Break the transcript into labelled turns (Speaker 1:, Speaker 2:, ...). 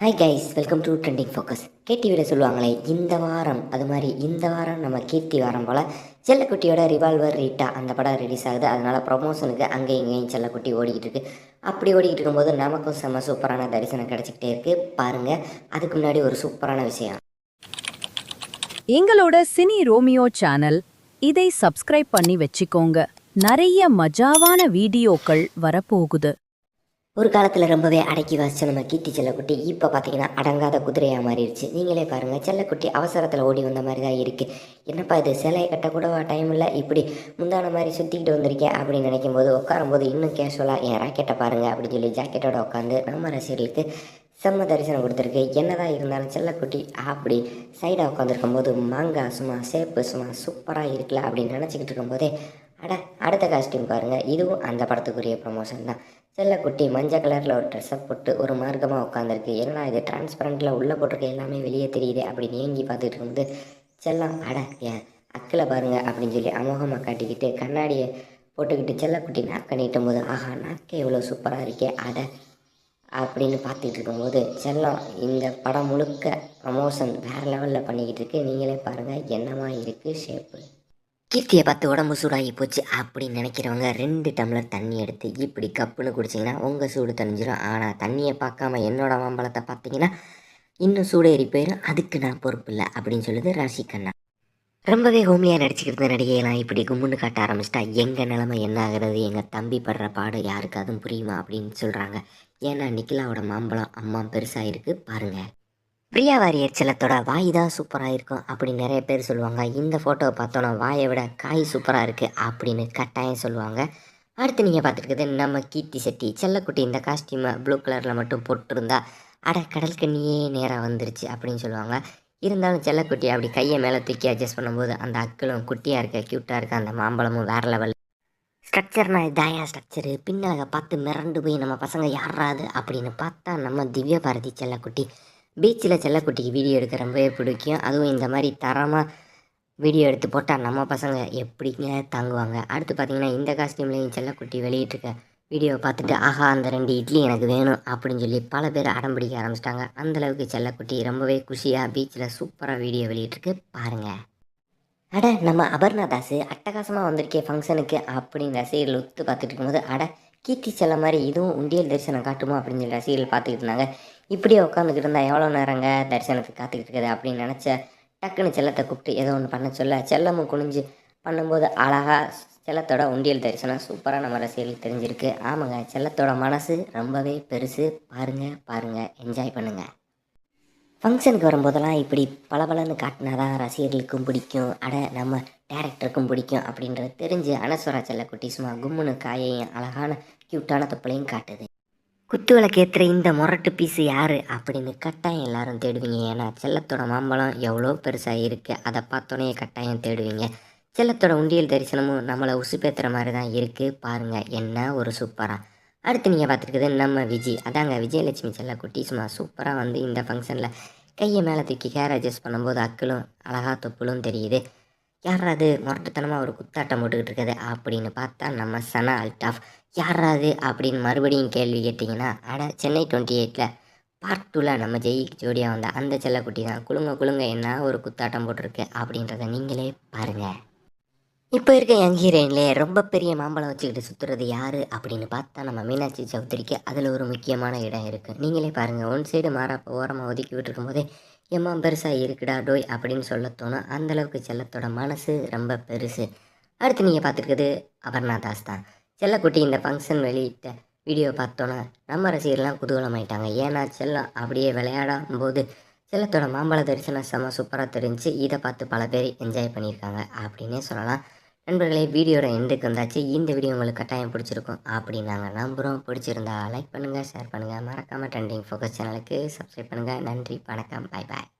Speaker 1: Hi guys welcome to trending focus கேடிவியில் சொல்லுவாங்களே இந்த வாரம் அது மாதிரி இந்த வாரம் நம்ம கீர்த்தி வாரம் போல் செல்லக்குட்டியோட ரிவால்வர் ரீட்டா அந்த படம் ரிலீஸ் ஆகுது. அதனால் ப்ரொமோஷனுக்கு அங்கேயும் இங்கேயும் செல்லக்குட்டி ஓடிக்கிட்டு இருக்கு. அப்படி ஓடிக்கிட்டு இருக்கும்போது நமக்கும் செம்ம சூப்பரான தரிசனம் கிடச்சிக்கிட்டே இருக்குது பாருங்கள் அதுக்கு முன்னாடி ஒரு சூப்பரான விஷயம்.
Speaker 2: எங்களோட சினி ரோமியோ சேனல் இதை சப்ஸ்கிரைப் பண்ணி வச்சுக்கோங்க. நிறைய மஜாவான வீடியோக்கள் வரப்போகுது.
Speaker 1: ஒரு காலத்தில் ரொம்பவே அடக்கி வாசிச்ச நம்ம கீர்த்தி செல்லக்குட்டி இப்போ பார்த்தீங்கன்னா அடங்காத குதிரையாக மாறிடுச்சு நீங்களே பாருங்கள் செல்லக்குட்டி அவசரத்தில் ஓடி வந்த மாதிரி தான் இருக்குது என்னப்பா இது சிலையை கட்டக்கூடவா டைம் இல்லை இப்படி முந்தான மாதிரி சுற்றிக்கிட்டு வந்திருக்கேன் அப்படின்னு நினைக்கும் போது உட்காரும்போது இன்னும் கேஷுவலாக என் ராக்கெட்டை பாருங்கள் அப்படின்னு சொல்லி ஜாக்கெட்டோட உட்காந்து நம்ம ரசிகர்களுக்கு செம்ம தரிசனம் கொடுத்துருக்கு. என்னதான் இருந்தாலும் செல்லக்குட்டி அப்படி சைடாக உட்காந்துருக்கும் போது மாங்காய் சும்மா சேப்பு சும்மா சூப்பராக இருக்குல்ல அப்படின்னு நினச்சிக்கிட்டு இருக்கும்போதே அட அடுத்த காஸ்டியூம் பாருங்கள் இதுவும் அந்த படத்துக்குரிய ப்ரமோஷன் தான். செல்லக்குட்டி மஞ்சள் கலரில் ஒரு ட்ரெஸ்ஸை போட்டு ஒரு மார்க்கமாக உட்காந்துருக்கு என்னடா இது டிரான்ஸ்பரண்ட்டில் உள்ளே போட்டிருக்க எல்லாமே வெளியே தெரியுது அப்படின்னு ஏங்கி பார்த்துட்டு இருக்கும்போது செல்லம் அட ஏன் அக்கில் பாருங்க அப்படின்னு சொல்லி அமோகமாக காட்டிக்கிட்டு கண்ணாடியை போட்டுக்கிட்டு செல்லக்குட்டி நாக்க நீட்டும் போது ஆஹா நாக்கே இவ்வளோ சூப்பராக இருக்கே அட அப்படின்னு பார்த்துட்டு இருக்கும்போது செல்லம் இந்த படம் முழுக்க ப்ரமோஷன் வேறு லெவலில் பண்ணிக்கிட்டு இருக்கு. நீங்களே பாருங்கள் என்னமா இருக்குது ஷேப்பு கீர்த்தியை பார்த்து உடம்பு சூடாகி போச்சு அப்படின்னு நினைக்கிறவங்க ரெண்டு டம்ளர் தண்ணி எடுத்து இப்படி கப்புன்னு குடிச்சிங்கன்னா உங்கள் சூடு தணிஞ்சிடும் ஆனால் தண்ணியை பார்க்காம என்னோட மாம்பழத்தை பார்த்தீங்கன்னா இன்னும் சூடேறி போயிடும் அதுக்கு நான் பொறுப்பு இல்லை அப்படின்னு சொல்லுது ராசி கண்ணா. ரொம்பவே ஹோம்லியாக நடிச்சுக்கிறது நடிகையெல்லாம் இப்படி கும்முன்னு காட்ட ஆரம்பிச்சிட்டா எங்கள் நிலமை என்ன ஆகிறது? எங்கள் தம்பி படுற பாடு யாருக்காதும் புரியுமா அப்படின்னு சொல்கிறாங்க ஏன்னா நிக்கிலாவோட மாம்பழம் அம்மா பெருசாக இருக்குது பாருங்கள் பிரியா வாரியர் செல்லத்தோட வாய் தான் சூப்பராக இருக்கும் அப்படின்னு நிறைய பேர் சொல்லுவாங்க. இந்த ஃபோட்டோவை பார்த்தோன்னா வாயை விட காய் சூப்பராக இருக்குது அப்படின்னு கட்டாயம் சொல்லுவாங்க. அடுத்து நீங்கள் பார்த்துருக்குது நம்ம கீர்த்தி செட்டி. செல்லக்குட்டி இந்த காஸ்டியூமை ப்ளூ கலரில் மட்டும் போட்டிருந்தா அட கடல் கண்ணியே நேராக வந்துருச்சு அப்படின்னு சொல்லுவாங்க. இருந்தாலும் செல்லக்குட்டி அப்படி கையை மேலே தூக்கி அட்ஜஸ்ட் பண்ணும்போது அந்த அக்களும் குட்டியாக இருக்க க்யூட்டாக இருக்க அந்த மாம்பழமும் வேறு லெவல் ஸ்ட்ரக்சர்னா இதாயா ஸ்ட்ரக்சரு பின்னலக பார்த்து மிரண்டு போய் நம்ம பசங்க யாராது அப்படின்னு பார்த்தா நம்ம திவ்ய பாரதி செல்லக்குட்டி. பீச்சில் செல்லக்குட்டிக்கு வீடியோ எடுக்க ரொம்பவே பிடிக்கும். அதுவும் இந்த மாதிரி தரமாக வீடியோ எடுத்து போட்டால் நம்ம பசங்க எப்படிங்க தாங்குவாங்க? அடுத்து பார்த்தீங்கன்னா இந்த காஸ்டியூம்லேயும் செல்லக்குட்டி வெளியிட்டிருக்க வீடியோவை பார்த்துட்டு ஆஹா அந்த ரெண்டு இட்லி எனக்கு வேணும் அப்படின்னு சொல்லி பல பேர் அடம் பிடிக்க ஆரம்பிச்சிட்டாங்க. அந்தளவுக்கு செல்லக்குட்டி ரொம்பவே குஷியாக பீச்சில் சூப்பராக வீடியோ வெளியிட்டிருக்கு. பாருங்கள் அட நம்ம அபர்ணா தாஸ் அட்டகாசமாக வந்திருக்கே ஃபங்க்ஷனுக்கு அப்படின்னு ரசிகர்கள் ஒத்து பார்த்துட்டு இருக்கும்போது அட கீர்த்தி செல்ல மாதிரி இதுவும் உண்டியல் தரிசனம் காட்டுமோ? அப்படின்னு சொல்லி ரசிகர்கள் பார்த்துக்கிட்டு இருந்தாங்க. இப்படியே உட்காந்துக்கிட்டு இருந்தால் எவ்வளோ நேரங்க தரிசனத்துக்கு காத்துக்கிட்டு இருக்குது அப்படின்னு நினச்ச டக்குன்னு செல்லத்தை கூப்பிட்டு ஏதோ ஒன்று பண்ண சொல்ல செல்லமும் குனிஞ்சு பண்ணும்போது அழகாக செல்லத்தோட உண்டியல் தரிசனம் சூப்பராக நம்ம ரசிகர்களுக்கு தெரிஞ்சிருக்கு. ஆமாங்க செல்லத்தோட மனசு ரொம்பவே பெருசு. பாருங்கள் பாருங்கள் என்ஜாய் பண்ணுங்கள் ஃபங்க்ஷனுக்கு வரும்போதெல்லாம் இப்படி பளபளன்னு காட்டினா தான் ரசிகர்களுக்கும் பிடிக்கும். அட நம்ம டேரக்டருக்கும் பிடிக்கும் அப்படின்றது தெரிஞ்சு அனஸ்வரா செல்லக்குட்டி சும்மா கும்முனு காயையும் அழகான க்யூட்டான தொப்பலையும் காட்டுது. குத்து விளக்கேற்றுற இந்த முரட்டு பீஸு யார்? அப்படின்னு கட்டாயம் எல்லாரும் தேடுவீங்க. ஏன்னா செல்லத்தோட மாம்பழம் எவ்வளோ பெருசாக இருக்குது அதை பார்த்தோன்னே கட்டாயம் தேடுவீங்க. செல்லத்தோட உண்டியல் தரிசனமும் நம்மளை உசுப்பேற்றுற மாதிரி தான் இருக்குது பாருங்கள் என்ன ஒரு சூப்பராக அடுத்து நீங்கள் பார்த்துருக்குது நம்ம விஜய் அதாங்க விஜயலட்சுமி செல்லக்குட்டி சும்மா சூப்பராக வந்து இந்த ஃபங்க்ஷனில் கையை மேலே தூக்கி ஹேர் அட்ஜஸ்ட் பண்ணும்போது அக்களும் அழகா தொப்புளும் தெரியுது. யாராவது முரட்டுத்தனமாக ஒரு குத்தாட்டம் போட்டுக்கிட்டு இருக்குது அப்படின்னு பார்த்தா நம்ம சனா அல்டாஃப் யாராவது அப்படின்னு மறுபடியும் கேள்வி கேட்டிங்கன்னா அட சென்னை டுவெண்ட்டி எயிட்டில் பார்ட் டூவில் நம்ம ஜெயிக்கு ஜோடியாக வந்த அந்த செல்லக்குட்டி தான். குலுங்க குலுங்க என்ன ஒரு குத்தாட்டம் போட்டிருக்கு? அப்படின்றத நீங்களே பாருங்கள் இப்போ இருக்க யங் ஹீரோயின்லே ரொம்ப பெரிய மாம்பழம் வச்சுக்கிட்டு சுற்றுறது யார்? அப்படின்னு பார்த்தா நம்ம மீனாட்சி சௌத்ரிக்கு அதில் ஒரு முக்கியமான இடம் இருக்குது நீங்களே பாருங்கள் ஒன் சைடு மாறாப்ப ஓரமாக ஒதுக்கி விட்டுருக்கும் போதே எம்மா பெருசாக இருக்குடா டோய் அப்படின்னு சொல்ல தோணும். அந்தளவுக்கு செல்லத்தோட மனசு ரொம்ப பெருசு. அடுத்து நீங்கள் பார்த்துருக்குது அபர்ணா தாஸ் தான். செல்லக்குட்டி இந்த ஃபங்க்ஷன் வெளியிட்ட வீடியோ பார்த்தோன்னா நம்ம ரசிகர்லாம் குதூகலமாயிட்டாங்க. ஏன்னா செல்லம் அப்படியே விளையாடும் போது செல்லத்தோட மாம்பழ தரிசனம் செம்ம சூப்பராக தெரிஞ்சு இதை பார்த்து பல பேர் என்ஜாய் பண்ணியிருக்காங்க அப்படின்னே சொல்லலாம். நண்பர்களே வீடியோட எண்டுக்கு வந்தாச்சு. இந்த வீடியோ உங்களுக்கு கட்டாயம் பிடிச்சிருக்கும் அப்படி நாங்கள் நம்புகிறோம் பிடிச்சிருந்தா லைக் பண்ணுங்கள் ஷேர் பண்ணுங்கள் மறக்காமல் ட்ரெண்டிங் ஃபோக்கஸ் சேனலுக்கு சப்ஸ்கிரைப் பண்ணுங்கள் நன்றி வணக்கம். பாய் பாய்